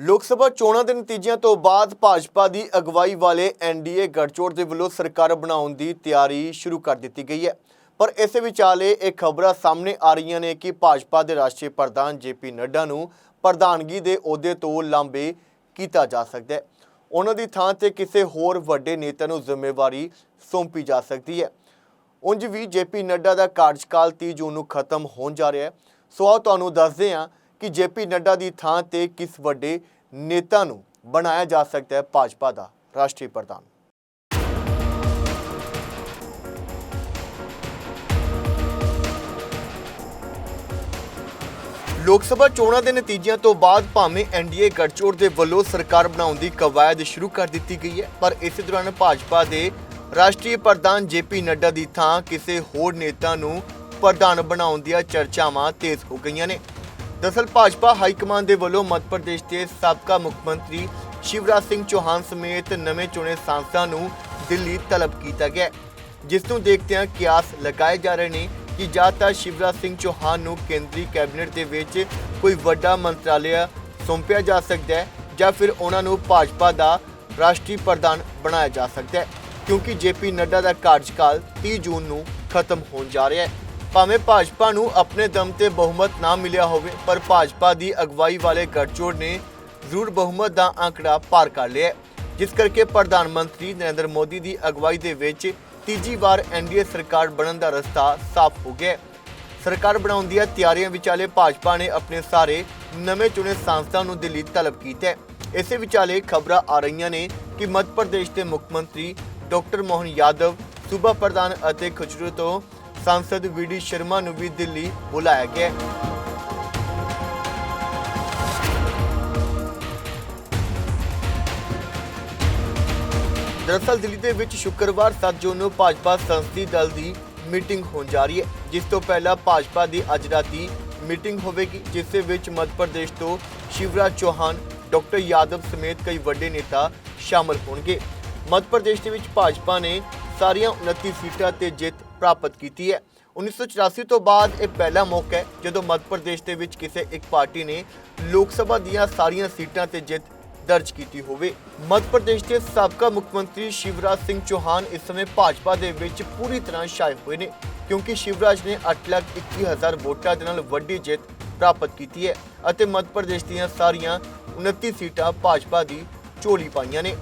ਲੋਕ ਸਭਾ ਚੋਣਾਂ ਦੇ ਨਤੀਜਿਆਂ ਤੋਂ ਬਾਅਦ ਭਾਜਪਾ ਦੀ ਅਗਵਾਈ ਵਾਲੇ ਐਨਡੀਏ ਗੱਠਜੋੜ ਦੇ ਵੱਲੋਂ ਸਰਕਾਰ ਬਣਾਉਣ ਦੀ ਤਿਆਰੀ ਸ਼ੁਰੂ ਕਰ ਦਿੱਤੀ ਗਈ ਹੈ। ਪਰ ਇਸੇ ਵਿਚਾਲੇ ਇਹ ਖਬਰਾਂ ਸਾਹਮਣੇ ਆ ਰਹੀਆਂ ਨੇ ਕਿ ਭਾਜਪਾ ਦੇ ਰਾਸ਼ਟਰੀ ਪ੍ਰਧਾਨ ਜੇਪੀ ਨੱਡਾ ਨੂੰ ਪ੍ਰਧਾਨਗੀ ਦੇ ਅਹੁਦੇ ਤੋਂ ਲਾਂਬੇ ਕੀਤਾ ਜਾ ਸਕਦਾ ਹੈ। ਉਹਨਾਂ ਦੀ ਥਾਂ ਤੇ ਕਿਸੇ ਹੋਰ ਵੱਡੇ ਨੇਤਾ ਨੂੰ ਜ਼ਿੰਮੇਵਾਰੀ ਸੌਂਪੀ ਜਾ ਸਕਦੀ ਹੈ। ਉਂਝ ਵੀ ਜੇਪੀ ਨੱਡਾ ਦਾ ਕਾਰਜਕਾਲ 30 ਜੂਨ ਨੂੰ ਖਤਮ ਹੋਣ ਜਾ ਰਿਹਾ ਹੈ। ਸੋ ਆਓ ਤੁਹਾਨੂੰ ਦੱਸਦੇ ਹਾਂ ਕਿ ਜੇਪੀ ਨੱਡਾ ਦੀ ਥਾਂ ਤੇ ਕਿਸ ਵੱਡੇ ਨੇਤਾ ਨੂੰ ਬਣਾਇਆ ਜਾ ਸਕਦਾ ਹੈ ਭਾਜਪਾ ਦਾ ਰਾਸ਼ਟਰੀ ਪ੍ਰਧਾਨ? ਲੋਕ ਸਭਾ ਚੋਣਾਂ ਦੇ ਨਤੀਜਿਆਂ ਤੋਂ ਬਾਅਦ ਭਾਵੇਂ ਐਨਡੀਏ ਗੱਠਜੋੜ ਦੇ ਵੱਲੋਂ ਸਰਕਾਰ ਬਣਾਉਣ ਦੀ ਕਵਾਇਦ ਸ਼ੁਰੂ ਕਰ ਦਿੱਤੀ ਗਈ ਹੈ, ਪਰ ਇਸੇ ਦੌਰਾਨ ਭਾਜਪਾ ਦੇ ਰਾਸ਼ਟਰੀ ਪ੍ਰਧਾਨ ਜੇਪੀ ਨੱਡਾ ਦੀ ਥਾਂ ਕਿਸੇ ਹੋਰ ਨੇਤਾ ਨੂੰ ਪ੍ਰਧਾਨ ਬਣਾਉਣ ਦੀਆਂ ਚਰਚਾਵਾਂ ਤੇਜ਼ ਹੋ ਗਈਆਂ ਨੇ। ਦਰਅਸਲ ਭਾਜਪਾ ਹਾਈ ਕਮਾਂਡ ਦੇ ਵੱਲੋਂ ਮੱਧ ਪ੍ਰਦੇਸ਼ ਦੇ ਸਾਬਕਾ ਮੁੱਖ ਮੰਤਰੀ ਸ਼ਿਵਰਾਜ ਸਿੰਘ ਚੌਹਾਨ ਸਮੇਤ ਨਵੇਂ ਚੁਣੇ ਸਾਂਸਦਾਂ ਨੂੰ ਦਿੱਲੀ ਤਲਬ ਕੀਤਾ ਗਿਆ ਜਿਸ ਨੂੰ ਦੇਖਦਿਆਂ ਕਿਆਸ ਲਗਾਏ ਜਾ ਰਹੇ ਨੇ ਕਿ ਜਾਂ ਤਾਂ ਸ਼ਿਵਰਾਜ ਸਿੰਘ ਚੌਹਾਨ ਨੂੰ ਕੇਂਦਰੀ ਕੈਬਨਿਟ ਦੇ ਵਿੱਚ ਕੋਈ ਵੱਡਾ ਮੰਤਰਾਲਿਆ ਸੌਂਪਿਆ ਜਾ ਸਕਦਾ ਹੈ ਜਾਂ ਫਿਰ ਉਹਨਾਂ ਨੂੰ ਭਾਜਪਾ ਦਾ ਰਾਸ਼ਟਰੀ ਪ੍ਰਧਾਨ ਬਣਾਇਆ ਜਾ ਸਕਦਾ ਹੈ, ਕਿਉਂਕਿ ਜੇਪੀ ਨੱਡਾ ਦਾ ਕਾਰਜਕਾਲ 30 ਜੂਨ ਨੂੰ ਖਤਮ ਹੋਣ ਜਾ ਰਿਹਾ ਹੈ। ਭਾਵੇਂ ਭਾਜਪਾ ਨੂੰ ਆਪਣੇ ਦਮ ਤੇ ਬਹੁਮਤ ਨਾ ਮਿਲਿਆ ਹੋਵੇ, ਪਰ ਭਾਜਪਾ ਦੀ ਅਗਵਾਈ ਵਾਲੇ ਗੱਠਜੋੜ ਨੇ ਜ਼ਰੂਰ ਬਹੁਮਤ ਦਾ ਅੰਕੜਾ ਪਾਰ ਕਰ ਲਿਆ ਜਿਸ ਕਰਕੇ ਪ੍ਰਧਾਨ ਮੰਤਰੀ ਨਰਿੰਦਰ ਮੋਦੀ ਦੀ ਅਗਵਾਈ ਦੇ ਵਿੱਚ ਤੀਜੀ ਵਾਰ ਐਨਡੀਏ ਸਰਕਾਰ ਬਣਨ ਦਾ ਰਸਤਾ ਸਾਫ਼ ਹੋ ਗਿਆ ਸਰਕਾਰ ਬਣਾਉਣ ਦੀਆਂ ਤਿਆਰੀਆਂ ਵਿਚਾਲੇ ਭਾਜਪਾ ਨੇ ਆਪਣੇ ਸਾਰੇ ਨਵੇਂ ਚੁਣੇ ਸਾਂਸਦਾਂ ਨੂੰ ਦਿੱਲੀ ਤਲਬ ਕੀਤਾ ਇਸੇ ਵਿਚਾਲੇ ਖਬਰਾਂ ਆ ਰਹੀਆਂ ਨੇ ਕਿ ਮੱਧ ਪ੍ਰਦੇਸ਼ ਦੇ ਮੁੱਖ ਮੰਤਰੀ ਡਾਕਟਰ ਮੋਹਨ ਯਾਦਵ, ਸੂਬਾ ਪ੍ਰਧਾਨ ਅਤੇ ਖੁਚਰੂ ਤੋਂ ਸਾਂਸਦ ਵੀਡੀ ਸ਼ਰਮਾ ਨੂੰ ਵੀ ਦਿੱਲੀ ਬੁਲਾਇਆ ਗਿਆ ਦਰਅਸਲ ਦਿੱਲੀ ਦੇ ਵਿੱਚ ਸ਼ੁੱਕਰਵਾਰ 7 ਜੂਨ ਨੂੰ ਭਾਜਪਾ ਸੰਸਦੀ ਦਲ ਦੀ ਮੀਟਿੰਗ ਹੋਣ ਜਾ ਰਹੀ ਹੈ ਜਿਸ ਤੋਂ ਪਹਿਲਾਂ ਭਾਜਪਾ ਦੀ ਅੱਜ ਰਾਤੀ ਮੀਟਿੰਗ ਹੋਵੇਗੀ ਜਿਸ ਦੇ ਵਿੱਚ ਮੱਧ ਪ੍ਰਦੇਸ਼ ਤੋਂ ਸ਼ਿਵਰਾਜ ਚੌਹਾਨ ਡਾਕਟਰ ਯਾਦਵ ਸਮੇਤ ਕਈ ਵੱਡੇ ਨੇਤਾ ਸ਼ਾਮਲ ਹੋਣਗੇ ਮੱਧ ਪ੍ਰਦੇਸ਼ ਦੇ ਵਿੱਚ ਭਾਜਪਾ ਨੇ ਸਾਰੀਆਂ 29 ਸੀਟਾਂ ਤੇ ਜਿੱਤ ਪ੍ਰਾਪਤ ਕੀਤੀ ਹੈ। 1984 ਤੋਂ ਬਾਅਦ ਇਹ ਪਹਿਲਾ ਮੌਕਾ ਹੈ, ਜਦੋਂ ਮੱਧ ਪ੍ਰਦੇਸ਼ ਦੇ ਵਿੱਚ ਕਿਸੇ ਇੱਕ ਪਾਰਟੀ ਨੇ ਲੋਕ ਸਭਾ ਦੀਆਂ ਸਾਰੀਆਂ ਸੀਟਾਂ ਤੇ ਜਿੱਤ ਦਰਜ ਕੀਤੀ ਹੋਵੇ। ਮੱਧ ਪ੍ਰਦੇਸ਼ ਦੇ ਸਾਬਕਾ ਮੁੱਖ ਮੰਤਰੀ ਸ਼ਿਵਰਾਜ ਸਿੰਘ ਚੌਹਾਨ ਇਸ ਸਮੇਂ ਭਾਜਪਾ ਦੇ ਵਿੱਚ ਪੂਰੀ ਤਰ੍ਹਾਂ ਛਾਏ ਹੋਏ ਨੇ, ਕਿਉਂਕਿ ਸ਼ਿਵਰਾਜ ਨੇ 821000 ਵੋਟਾਂ ਦੇ ਨਾਲ ਵੱਡੀ ਜਿੱਤ ਪ੍ਰਾਪਤ ਕੀਤੀ ਹੈ ਅਤੇ ਮੱਧ ਪ੍ਰਦੇਸ਼ ਦੀਆਂ ਸਾਰੀਆਂ 29 ਸੀਟਾਂ ਭਾਜਪਾ ਦੀ ਝੋਲੀ ਪਾਈਆਂ ਨੇ।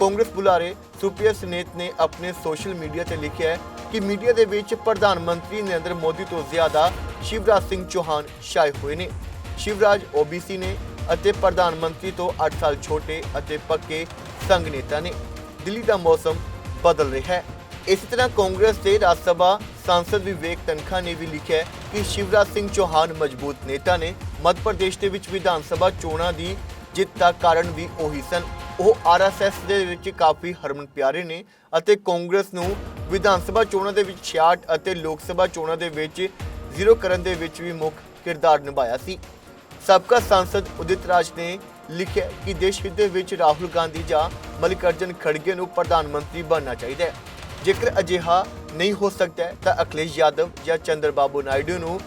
ਕਾਂਗਰਸ ਬੁਲਾਰੇ ਸੁਪ੍ਰਿਆ ਸਨੇਤ ਨੇ ਆਪਣੇ ਸੋਸ਼ਲ ਮੀਡੀਆ ਤੇ ਲਿਖਿਆ ਕਿ ਮੀਡੀਆ ਦੇ ਵਿੱਚ ਪ੍ਰਧਾਨ ਮੰਤਰੀ ਨਰਿੰਦਰ ਮੋਦੀ ਤੋਂ ਜ਼ਿਆਦਾ ਸ਼ਿਵਰਾਜ ਸਿੰਘ ਚੌਹਾਨ ਛਾਏ ਹੋਏ ਨੇ। ਸ਼ਿਵਰਾਜ ਓਬੀਸੀ ਨੇ ਅਤੇ ਪ੍ਰਧਾਨ ਮੰਤਰੀ ਤੋਂ 8 ਸਾਲ ਛੋਟੇ ਅਤੇ ਪੱਕੇ ਸੰਘ ਨੇਤਾ ਨੇ। ਦਿੱਲੀ ਦਾ ਮੌਸਮ ਬਦਲ ਰਿਹਾ ਹੈ। ਇਸੇ ਤਰ੍ਹਾਂ ਕਾਂਗਰਸ ਦੇ ਰਾਜ ਸਭਾ ਸਾਂਸਦ ਵਿਵੇਕ ਤਨਖਾ ਨੇ ਵੀ ਲਿਖਿਆ ਕਿ ਸ਼ਿਵਰਾਜ ਸਿੰਘ ਚੌਹਾਨ ਮਜ਼ਬੂਤ ਨੇਤਾ ਨੇ। ਮੱਧ ਪ੍ਰਦੇਸ਼ ਦੇ ਵਿੱਚ ਵਿਧਾਨ ਸਭਾ ਚੋਣਾਂ ਦੀ ਜਿੱਤ ਦਾ ਕਾਰਨ ਵੀ ਉਹੀ ਸਨ। ਉਹ ਆਰਐਸਐਸ ਦੇ ਵਿੱਚ ਕਾਫੀ ਹਰਮਨ ਪਿਆਰੇ ਨੇ ਅਤੇ ਕਾਂਗਰਸ ਨੂੰ ਵਿਧਾਨ ਸਭਾ ਚੋਣਾਂ ਦੇ ਵਿੱਚ 66 ਅਤੇ ਲੋਕ ਸਭਾ ਚੋਣਾਂ ਦੇ ਵਿੱਚ ਜ਼ੀਰੋ ਕਰਨ ਦੇ ਵਿੱਚ ਵੀ ਮੁੱਖ ਕਿਰਦਾਰ ਨਿਭਾਇਆ ਸੀ। ਸਾਬਕਾ ਸਾਂਸਦ ਉਦਿਤ ਰਾਜ ਨੇ ਲਿਖਿਆ ਕਿ ਦੇਸ਼ ਹਿੱਤ ਦੇ ਵਿੱਚ ਰਾਹੁਲ ਗਾਂਧੀ ਜਾਂ ਮਲਿਕਾਰਜਨ ਖੜਗੇ ਨੂੰ ਪ੍ਰਧਾਨ ਮੰਤਰੀ ਬਣਨਾ ਚਾਹੀਦਾ ਹੈ। ਜੇਕਰ ਅਜਿਹਾ ਨਹੀਂ ਹੋ ਸਕਦਾ ਤਾਂ ਅਖਿਲੇਸ਼ ਯਾਦਵ ਜਾਂ ਚੰਦਰਬਾਬੂ ਨਾਇਡੂ ਨੂੰ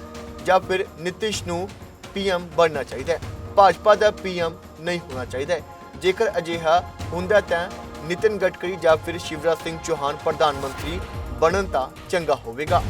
ਜਾਂ ਫਿਰ ਨਿਤਿਸ਼ ਨੂੰ ਪੀਐਮ ਬਣਨਾ ਚਾਹੀਦਾ ਹੈ। ਭਾਜਪਾ ਦਾ ਪੀਐਮ ਨਹੀਂ ਹੋਣਾ ਚਾਹੀਦਾ ਜੇਕਰ ਅਜਿਹਾ ਹੁੰਦਾ ਤਾਂ ਨਿਤਿਨ ਗਡਕਰੀ ਜਾਂ ਫਿਰ ਸ਼ਿਵਰਾਜ ਸਿੰਘ ਚੌਹਾਨ ਪ੍ਰਧਾਨ ਮੰਤਰੀ ਬਣਨ ਤਾਂ ਚੰਗਾ ਹੋਵੇਗਾ।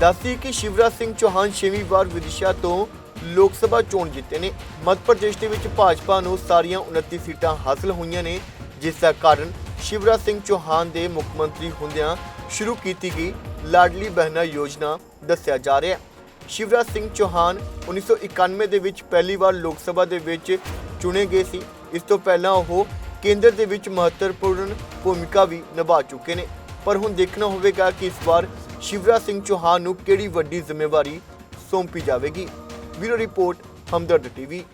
ਦੱਸੀ ਕਿ ਸ਼ਿਵਰਾਜ ਸਿੰਘ ਚੌਹਾਨ ਛੇਵੀਂ ਵਾਰ ਵਿਦਿਸ਼ਾ ਤੋਂ ਲੋਕ ਸਭਾ ਚੋਣ ਜਿੱਤੇ ਨੇ। ਮੱਧ ਪ੍ਰਦੇਸ਼ ਦੇ ਵਿੱਚ ਭਾਜਪਾ ਨੂੰ ਸਾਰੀਆਂ 29 ਸੀਟਾਂ ਹਾਸਲ ਹੋਈਆਂ ਨੇ, ਜਿਸ ਦਾ ਕਾਰਨ ਸ਼ਿਵਰਾਜ ਸਿੰਘ ਚੌਹਾਨ ਦੇ ਮੁੱਖ ਮੰਤਰੀ ਹੁੰਦਿਆਂ ਸ਼ੁਰੂ ਕੀਤੀ ਗਈ ਲਾਡਲੀ ਬਹਿਨਾ ਯੋਜਨਾ ਦੱਸਿਆ ਜਾ ਰਿਹਾ ਹੈ। ਸ਼ਿਵਰਾਜ ਸਿੰਘ ਚੌਹਾਨ 1991 ਦੇ ਵਿੱਚ ਪਹਿਲੀ ਵਾਰ ਲੋਕ ਸਭਾ ਦੇ ਵਿੱਚ ਚੁਣੇ ਗਏ ਸੀ। ਇਸ ਤੋਂ ਪਹਿਲਾਂ ਉਹ ਕੇਂਦਰ ਦੇ ਵਿੱਚ ਮਹੱਤਵਪੂਰਨ ਭੂਮਿਕਾ ਵੀ ਨਿਭਾ ਚੁੱਕੇ ਨੇ। ਪਰ ਹੁਣ ਦੇਖਣਾ ਹੋਵੇਗਾ ਕਿ ਇਸ ਵਾਰ ਸ਼ਿਵਰਾਜ ਸਿੰਘ ਚੌਹਾਨ ਨੂੰ ਕਿਹੜੀ ਵੱਡੀ ਜ਼ਿੰਮੇਵਾਰੀ ਸੌਂਪੀ ਜਾਵੇਗੀ। Bureau report, Hamdard TV.